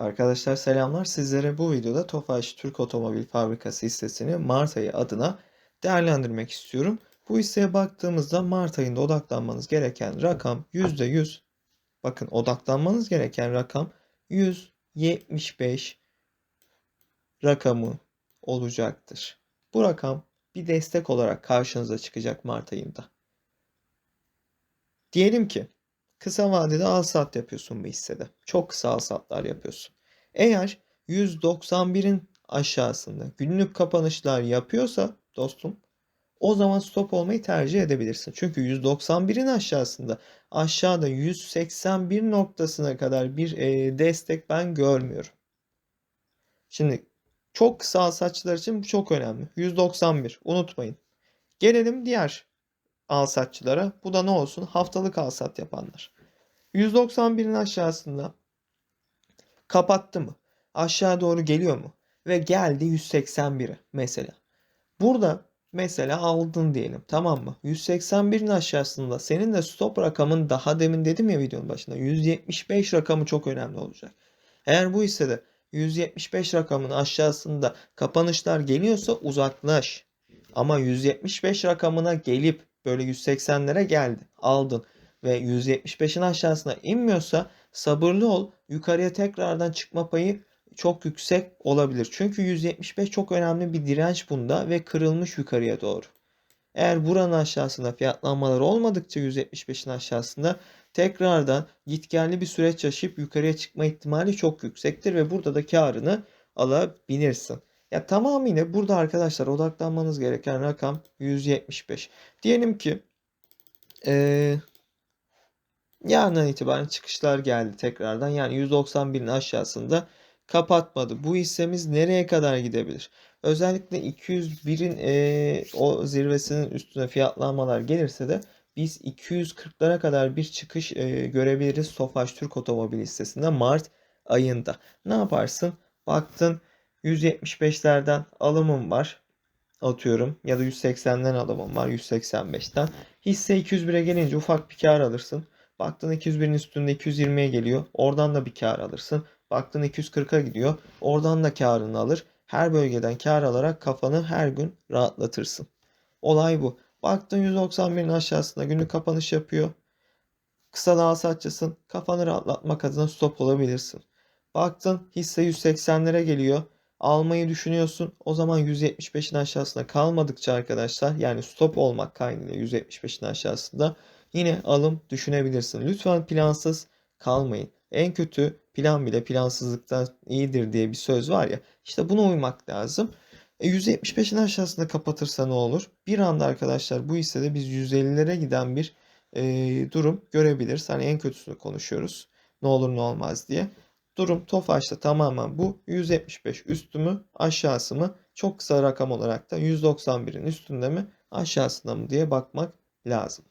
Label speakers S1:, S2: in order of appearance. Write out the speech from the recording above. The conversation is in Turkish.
S1: Arkadaşlar selamlar. Sizlere bu videoda Tofaş Türk Otomobil Fabrikası hissesini Mart ayı adına değerlendirmek istiyorum. Bu hisseye baktığımızda Mart ayında odaklanmanız gereken rakam %100 bakın odaklanmanız gereken rakam 175 rakamı olacaktır. Bu rakam bir destek olarak karşınıza çıkacak Mart ayında. Diyelim ki kısa vadede al sat yapıyorsun bu hissede. Çok kısa al satlar yapıyorsun. Eğer 191'in aşağısında günlük kapanışlar yapıyorsa dostum o zaman stop olmayı tercih edebilirsin. Çünkü 191'in aşağısında aşağıda 181 noktasına kadar bir e, destek ben görmüyorum. Şimdi çok kısa al satçılar için bu çok önemli. 191 unutmayın. Gelelim diğer al satçılara. Bu da ne olsun? Haftalık al sat yapanlar. 191'in aşağısında kapattı mı? Aşağı doğru geliyor mu? Ve geldi 181'e mesela. Burada mesela aldın diyelim tamam mı? 181'in aşağısında senin de stop rakamın daha demin dedim ya videonun başında 175 rakamı çok önemli olacak. Eğer bu hissede 175 rakamın aşağısında kapanışlar geliyorsa uzaklaş. Ama 175 rakamına gelip böyle 180'lere geldi aldın ve 175'in aşağısına inmiyorsa sabırlı ol. Yukarıya tekrardan çıkma payı çok yüksek olabilir. Çünkü 175 çok önemli bir direnç bunda ve kırılmış yukarıya doğru. Eğer buranın aşağısında fiyatlanmalar olmadıkça 175'in aşağısında tekrardan gitgelli bir süreç yaşayıp yukarıya çıkma ihtimali çok yüksektir ve burada da karını alabilirsin. Ya tamamıyla burada arkadaşlar odaklanmanız gereken rakam 175. Diyelim ki ee, yarından itibaren çıkışlar geldi tekrardan. Yani 191'in aşağısında kapatmadı. Bu hissemiz nereye kadar gidebilir? Özellikle 201'in e, o zirvesinin üstüne fiyatlanmalar gelirse de biz 240'lara kadar bir çıkış e, görebiliriz Tofaş Türk Otomobil hissesinde Mart ayında. Ne yaparsın? Baktın 175'lerden alımım var. Atıyorum ya da 180'den alımım var 185'ten. Hisse 201'e gelince ufak bir kar alırsın. Baktın 201'in üstünde 220'ye geliyor. Oradan da bir kar alırsın. Baktın 240'a gidiyor. Oradan da karını alır. Her bölgeden kar alarak kafanı her gün rahatlatırsın. Olay bu. Baktın 191'in aşağısında günlük kapanış yapıyor. Kısa da alsatçısın. Kafanı rahatlatmak adına stop olabilirsin. Baktın hisse 180'lere geliyor. Almayı düşünüyorsun. O zaman 175'in aşağısında kalmadıkça arkadaşlar yani stop olmak kaydıyla 175'in aşağısında yine alım düşünebilirsin. Lütfen plansız kalmayın. En kötü plan bile plansızlıktan iyidir diye bir söz var ya. İşte buna uymak lazım. E, 175'in aşağısında kapatırsa ne olur? Bir anda arkadaşlar bu hissede biz 150'lere giden bir e, durum görebiliriz. Hani en kötüsünü konuşuyoruz. Ne olur ne olmaz diye. Durum Tofaş'ta tamamen bu. 175 üstü mü aşağısı mı? Çok kısa rakam olarak da 191'in üstünde mi aşağısında mı diye bakmak lazım.